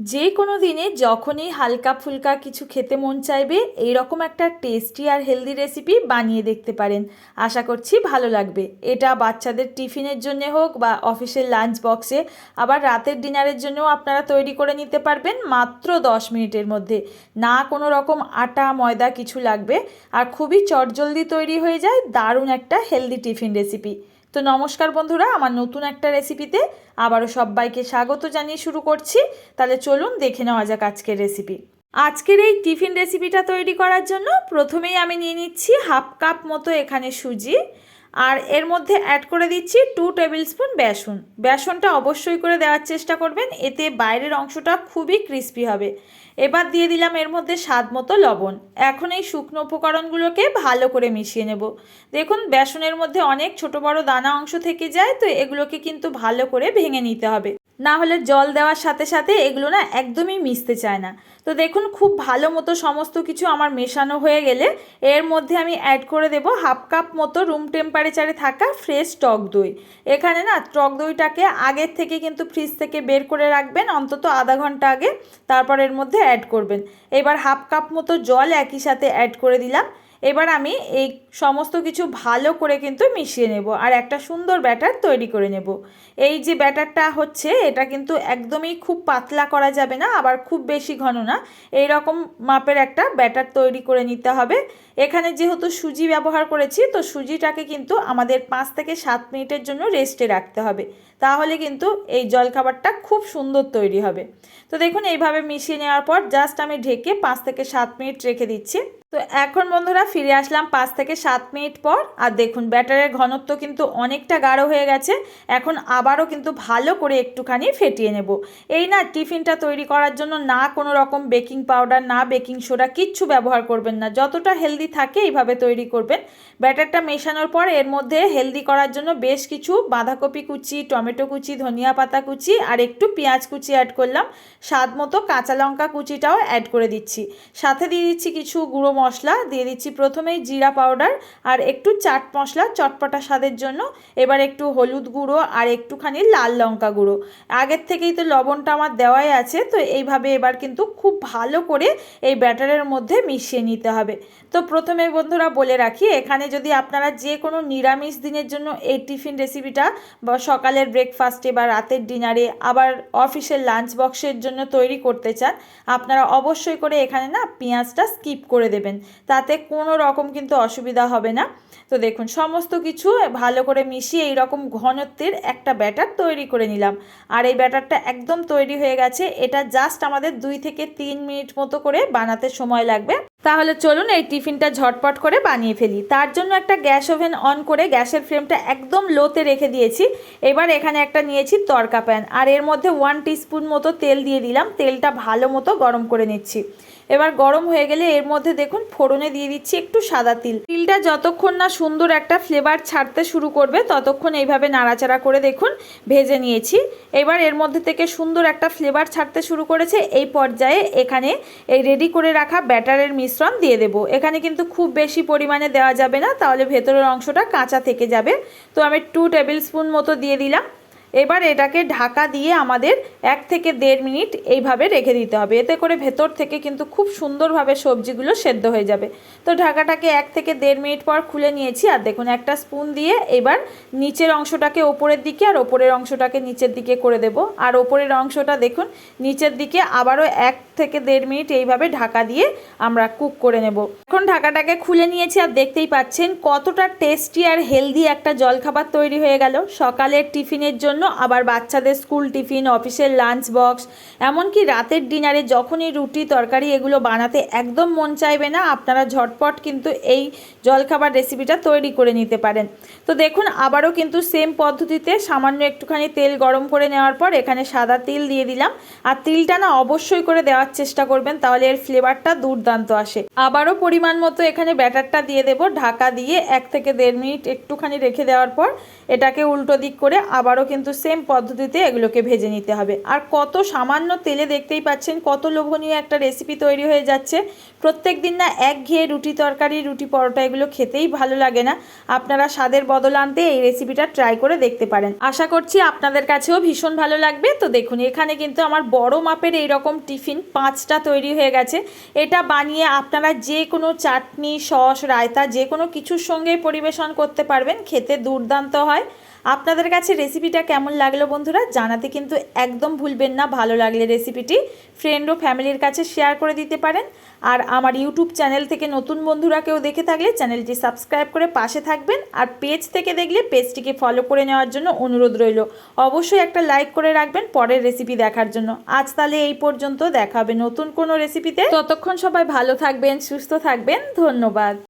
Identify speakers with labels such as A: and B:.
A: যে কোনো দিনে যখনই হালকা ফুলকা কিছু খেতে মন চাইবে এই রকম একটা টেস্টি আর হেলদি রেসিপি বানিয়ে দেখতে পারেন। আশা করছি ভালো লাগবে। এটা বাচ্চাদের টিফিনের জন্য হোক বা অফিসের লাঞ্চ বক্সে আবার রাতের ডিনারের জন্যও আপনারা তৈরি করে নিতে পারবেন মাত্র দশ মিনিটের মধ্যে। না কোনো রকম আটা, ময়দা কিছু লাগবে। আর খুবই চটজলদি তৈরি হয়ে যায় দারুণ একটা হেলদি টিফিন রেসিপি তো নমস্কার বন্ধুরা, আমার নতুন একটা রেসিপিতে আবারও সবাইকে স্বাগত জানিয়ে শুরু করছি। তাহলে চলুন দেখে নেওয়া যাক আজকের রেসিপি আজকের এই টিফিন রেসিপিটা তৈরি করার জন্য প্রথমেই আমি নিয়ে নিচ্ছি হাফ কাপ মতো এখানে সুজি আর এর মধ্যে অ্যাড করে দিচ্ছি টু টেবিল স্পুন বেসন। বেসনটা অবশ্যই করে দেওয়ার চেষ্টা করবেন, এতে বাইরের অংশটা খুবই ক্রিস্পি হবে। এবার দিয়ে দিলাম এর মধ্যে স্বাদ মতো লবণ। এখন এই শুকনো উপকরণগুলোকে ভালো করে মিশিয়ে নেব। দেখুন, বেসনের মধ্যে অনেক ছোট বড় দানা অংশ থেকে যায়, তো এগুলোকে কিন্তু ভালো করে ভেঙে নিতে হবে। না হলে জল দেওয়ার সাথে সাথে এগুলো না একদমই মিশতে চায় না। তো দেখুন, খুব ভালো মতো সমস্ত কিছু আমার মেশানো হয়ে গেলে এর মধ্যে আমি অ্যাড করে দেব হাফ কাপ মতো রুম টেম্পারেচারে থাকা ফ্রেশ টক দই। এখানে না টক দইটাকে আগের থেকে কিন্তু ফ্রিজ থেকে বের করে রাখবেন, অন্তত আধা ঘণ্টা আগে। তারপর এর মধ্যে অ্যাড করবেন। এবার হাফ কাপ মতো জল একই সাথে অ্যাড করে দিলাম। এবার আমি এই সমস্ত কিছু ভালো করে কিন্তু মিশিয়ে নেব আর একটা সুন্দর ব্যাটার তৈরি করে নেব। এই যে ব্যাটারটা হচ্ছে, এটা কিন্তু একদমই খুব পাতলা করা যাবে না, আবার খুব বেশি ঘন না। এই রকম মাপের একটা ব্যাটার তৈরি করে নিতে হবে। এখানে যেহেতু সুজি ব্যবহার করেছি, তো সুজিটাকে কিন্তু আমাদের পাঁচ থেকে সাত মিনিটের জন্য রেস্টে রাখতে হবে। তাহলে কিন্তু এই জলখাবারটা খুব সুন্দর তৈরি হবে। তো দেখুন, এইভাবে মিশিয়ে নেওয়ার পর জাস্ট আমি ঢেকে পাঁচ থেকে সাত মিনিট রেখে দিচ্ছি। তো এখন বন্ধুরা ফিরে আসলাম পাঁচ থেকে সাত মিনিট পর। আর দেখুন, ব্যাটারের ঘনত্ব কিন্তু অনেকটা গাঢ় হয়ে গেছে। এখন আবারও কিন্তু ভালো করে একটুখানি ফেটিয়ে নেব। এই না, টিফিনটা তৈরি করার জন্য না কোনো রকম বেকিং পাউডার, না বেকিং সোডা কিচ্ছু ব্যবহার করবেন না। যতটা হেলদি থাকে এইভাবে তৈরি করবেন। ব্যাটারটা মেশানোর পর এর মধ্যে হেলদি করার জন্য বেশ কিছু বাঁধাকপি কুচি, টমেটো কুচি, ধনিয়া পাতা কুচি আর একটু পেঁয়াজ কুচি অ্যাড করলাম। স্বাদ মতো কাঁচা লঙ্কা কুচিটাও অ্যাড করে দিচ্ছি। সাথে দিয়ে দিচ্ছি কিছু গুঁড়ো মশলা দিয়ে দিচ্ছি প্রথমেই জিরা পাউডার আর একটু চাট মশলা, চটপটা স্বাদের জন্য। এবার একটু হলুদ গুঁড়ো আর একটুখানি লাল লঙ্কা গুঁড়ো। আগের থেকেই তো লবণটা আমার দেওয়াই আছে, তো এইভাবে এবার কিন্তু খুব ভালো করে এই ব্যাটারের মধ্যে মিশিয়ে নিতে হবে। তো প্রথমে বন্ধুরা বলে রাখি, এখানে যদি আপনারা যে কোনো নিরামিষ দিনের জন্য এই টিফিন রেসিপিটা বা সকালের ব্রেকফাস্টে বা রাতের ডিনারে আবার অফিসের লাঞ্চ বক্সের জন্য তৈরি করতে চান, আপনারা অবশ্যই করে এখানে না পেঁয়াজটা স্কিপ করে দেবেন। তাতে কোনো রকম কিন্তু অসুবিধা হবে না। তো দেখুন, সমস্ত কিছু ভালো করে মিশিয়ে এই রকম ঘনত্বের একটা ব্যাটার তৈরি করে নিলাম। আর এই ব্যাটারটা একদম তৈরি হয়ে গেছে। এটা জাস্ট আমাদের দুই থেকে তিন মিনিট মতো করে বানাতে সময় লাগবে। তাহলে চলুন এই টিফিনটা ঝটপট করে বানিয়ে ফেলি। তার জন্য একটা গ্যাস ওভেন অন করে গ্যাসের ফ্লেমটা একদম লোতে রেখে দিয়েছি। এবার এখানে একটা নিয়েছি তরকা প্যান। আর এর মধ্যে ওয়ান টিস্পুন মতো তেল দিয়ে দিলাম। তেলটা ভালো মতো গরম করে নিচ্ছি। এবার গরম হয়ে গেলে এর মধ্যে দেখুন ফোড়নে দিয়ে দিচ্ছি একটু সাদা তিল। তিলটা যতক্ষণ না সুন্দর একটা ফ্লেভার ছাড়তে শুরু করবে, ততক্ষণ এইভাবে নাড়াচাড়া করে দেখুন ভেজে নিয়েছি। এবার এর মধ্যে থেকে সুন্দর একটা ফ্লেভার ছাড়তে শুরু করেছে, এই পর্যায়ে এখানে এই রেডি করে রাখা ব্যাটারের মিশ্রণ দিয়ে দেব। এখানে কিন্তু খুব বেশি পরিমাণে দেওয়া যাবে না, তাহলে ভেতরের অংশটা কাঁচা থেকে যাবে। তো আমি টু টেবিল স্পুন মতো দিয়ে দিলাম। এবার এটাকে ঢাকা দিয়ে আমাদের এক থেকে দেড় মিনিট এইভাবে রেখে দিতে হবে। এতে করে ভেতর থেকে কিন্তু খুব সুন্দরভাবে সবজিগুলো সেদ্ধ হয়ে যাবে। তো ঢাকাটাকে এক থেকে দেড় মিনিট পর খুলে নিয়েছি। আর দেখুন, একটা স্পুন দিয়ে এবার নিচের অংশটাকে ওপরের দিকে আর ওপরের অংশটাকে নিচের দিকে করে দেব। আর ওপরের অংশটা দেখুন, নিচের দিকে আবারও এক থেকে দেড় মিনিট এইভাবে ঢাকা দিয়ে আমরা কুক করে নেব। এখন ঢাকাটাকে খুলে নিয়েছি আর দেখতেই পাচ্ছেন কতটা টেস্টি আর হেলদি একটা জলখাবার তৈরি হয়ে গেল। সকালের টিফিনের জন্য আবার বাচ্চাদের স্কুল টিফিন, অফিসের লাঞ্চ বক্স এমনকি রাতের ডিনারে যখনই রুটি, তরকারি এগুলো বানাতে একদম মন চাইবে না, আপনারা ঝটপট কিন্তু এই জলখাবার রেসিপিটা তৈরি করে নিতে পারেন। তো দেখুন, আবারও কিন্তু সেম পদ্ধতিতে সামান্য একটুখানি তেল গরম করে নেওয়ার পর এখানে সাদা তিল দিয়ে দিলাম। আর তিলটা না অবশ্যই করে দেওয়ার চেষ্টা করবেন, তাহলে এর ফ্লেভারটা দুর্দান্ত আসে। আবারও পরিমাণ মতো এখানে ব্যাটারটা দিয়ে দেব। ঢাকা দিয়ে এক থেকে দেড় মিনিট একটুখানি রেখে দেওয়ার পর এটাকে উল্টো দিক করে আবারও কিন্তু সেম পদ্ধতিতে এগুলোকে ভেজে নিতে হবে। আর কত সামান্য তেলে দেখতেই পাচ্ছেন, কত লোভনীয় একটা রেসিপি তৈরি হয়ে যাচ্ছে। প্রত্যেক দিন না এক ঘেয়ে রুটি তরকারি, রুটি পরোটা এগুলো খেতেই ভালো লাগে না। আপনারা স্বাদের বদল আনতে এই রেসিপিটা ট্রাই করে দেখতে পারেন। আশা করছি আপনাদের কাছেও ভীষণ ভালো লাগবে। তো দেখুন, এখানে কিন্তু আমার বড় মাপের এই রকম টিফিন পাঁচটা তৈরি হয়ে গেছে। এটা বানিয়ে আপনারা যে কোনো চাটনি সস রায়তা যে কোনো কিছুর সঙ্গেই পরিবেশন করতে পারবেন। খেতে দুর্দান্ত হয়। আপনাদের কাছে রেসিপিটা কেমন লাগল বন্ধুরা জানাতে কিন্তু একদম ভুলবেন না, ভালো লাগলে রেসিপিটি ফ্রেন্ড ও ফ্যামিলির কাছে শেয়ার করে দিতে পারেন। আর আমার ইউটিউব চ্যানেল থেকে নতুন বন্ধুরা কেউ দেখে থাকলে চ্যানেলটি সাবস্ক্রাইব করে পাশে থাকবেন আর পেজ থেকে দেখলে পেজটিকে ফলো করে নেওয়ার জন্য অনুরোধ রইল। অবশ্যই একটা লাইক করে রাখবেন পরের রেসিপি দেখার জন্য। আজ তাহলে এই পর্যন্ত, দেখা হবে নতুন কোনো রেসিপিতে ততক্ষণ সবাই ভালো থাকবেন, সুস্থ থাকবেন, ধন্যবাদ।